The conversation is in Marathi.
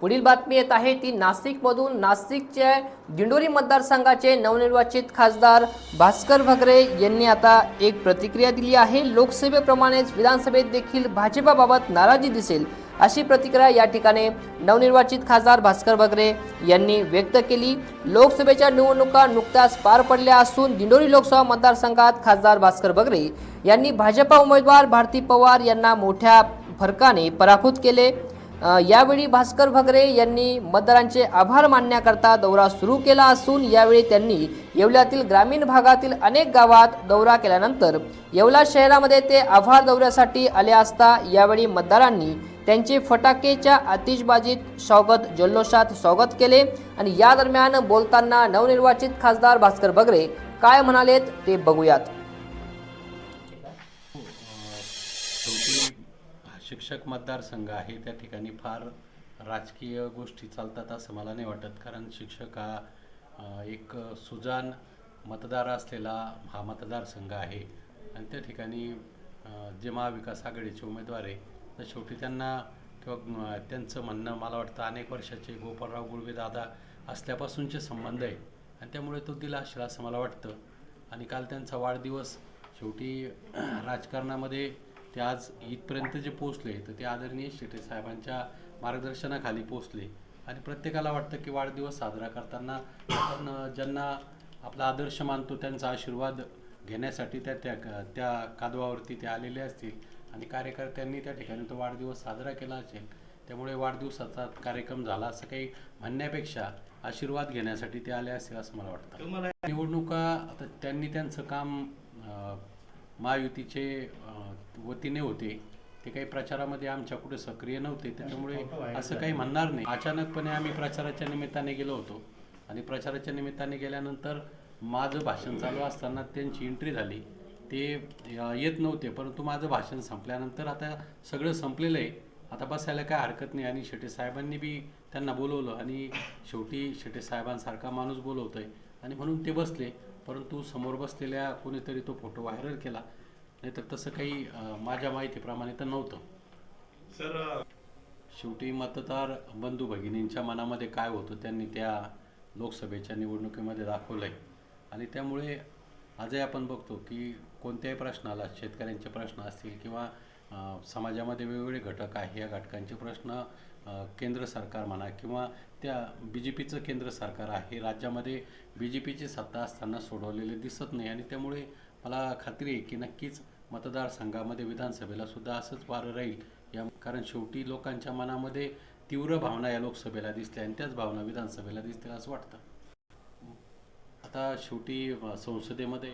पुढील बातमी येत आहे ती नाशिकमधून. नाशिकच्या दिंडोरी मतदारसंघाचे नवनिर्वाचित खासदार भास्कर भगरे यांनी आता एक प्रतिक्रिया दिली आहे. लोकसभेप्रमाणेच विधानसभेत देखील भाजपाबाबत नाराजी दिसेल अशी प्रतिक्रिया या ठिकाणी नवनिर्वाचित खासदार भास्कर भगरे यांनी व्यक्त केली. लोकसभेच्या निवडणुका नुकत्याच पार पडल्या असून दिंडोरी लोकसभा मतदारसंघात खासदार भास्कर भगरे यांनी भाजपा उमेदवार भारती पवार यांना मोठ्या फरकाने पराभूत केले. यावेळी भास्कर भगरे यांनी मतदारांचे आभार मानण्याकरता दौरा सुरू केला असून यावेळी त्यांनी येवल्यातील ग्रामीण भागातील अनेक गावात दौरा केल्यानंतर येवला शहरामध्ये ते आभार दौऱ्यासाठी आले असता यावेळी मतदारांनी त्यांचे फटाकेच्या आतिषबाजीत स्वागत जल्लोषात स्वागत केले आणि या दरम्यान बोलताना नवनिर्वाचित खासदार भास्कर भगरे काय म्हणालेत ते बघूयात. शिक्षक मतदारसंघ आहे त्या ठिकाणी फार राजकीय गोष्टी चालतात असं मला नाही वाटत. कारण शिक्षक हा एक सुजान मतदार असलेला हा मतदारसंघ आहे. आणि त्या ठिकाणी जे महाविकास आघाडीचे उमेदवार आहे तर शेवटी त्यांना किंवा त्यांचं म्हणणं मला वाटतं अनेक वर्षाचे गोपालराव गुळवे दादा असल्यापासूनचे संबंध आहे. आणि त्यामुळे तो दिला असेल असं मला वाटतं. आणि काल त्यांचा वाढदिवस शेवटी राजकारणामध्ये ते आज इथपर्यंत जे पोचले तर ते आदरणीय शेटे साहेबांच्या मार्गदर्शनाखाली पोचले आणि प्रत्येकाला वाटतं की वाढदिवस साजरा करताना आपण ज्यांना आपला आदर्श मानतो त्यांचा आशीर्वाद घेण्यासाठी त्या त्या त्या कादवावरती ते आलेले असतील. आणि कार्यकर्त्यांनी त्या ठिकाणी तो वाढदिवस साजरा केला असेल त्यामुळे वाढदिवसाचा कार्यक्रम झाला असं काही म्हणण्यापेक्षा आशीर्वाद घेण्यासाठी ते आले असेल असं मला वाटतं. निवडणुका आता त्यांनी त्यांचं काम महायुतीचे वतीने होते. ते काही प्रचारामध्ये आमच्या कुठे सक्रिय नव्हते. त्याच्यामुळे असं काही म्हणणार नाही. अचानकपणे आम्ही प्रचाराच्या निमित्ताने गेलो होतो. आणि प्रचाराच्या निमित्ताने गेल्यानंतर माझं भाषण चालू असताना त्यांची एंट्री झाली. ते येत नव्हते परंतु माझं भाषण संपल्यानंतर आता सगळं संपलेलं आहे. आता बसायला काय हरकत नाही. आणि शेटे साहेबांनी बी त्यांना बोलवलं. आणि शेवटी शेटे साहेबांसारखा माणूस बोलवतोय. आणि म्हणून ते बसले. परंतु समोर बसलेल्या कोणीतरी तो फोटो व्हायरल केला. नाहीतर तसं काही माझ्या माहितीप्रमाणे तर नव्हतं. सर शेवटी मतदार बंधू भगिनींच्या मनामध्ये काय होतं त्यांनी त्या लोकसभेच्या निवडणुकीमध्ये दाखवलं आहे आणि त्यामुळे आजही आपण बघतो की कोणत्याही प्रश्नाला शेतकऱ्यांचे प्रश्न असतील किंवा समाजामध्ये वेगवेगळे घटक आहे या घटकांचे प्रश्न केंद्र सरकार म्हणा किंवा त्या बी जे पीचं केंद्र सरकार आहे राज्यामध्ये बी जे पीची सत्ता असताना सोडवलेले दिसत नाही आणि त्यामुळे मला खात्री आहे की नक्कीच मतदारसंघामध्ये विधानसभेला सुद्धा असंच वारं राहील. या कारण शेवटी लोकांच्या मनामध्ये तीव्र भावना या लोकसभेला दिसल्या आणि त्याच भावना विधानसभेला दिसतील असं वाटतं. आता शेवटी संसदेमध्ये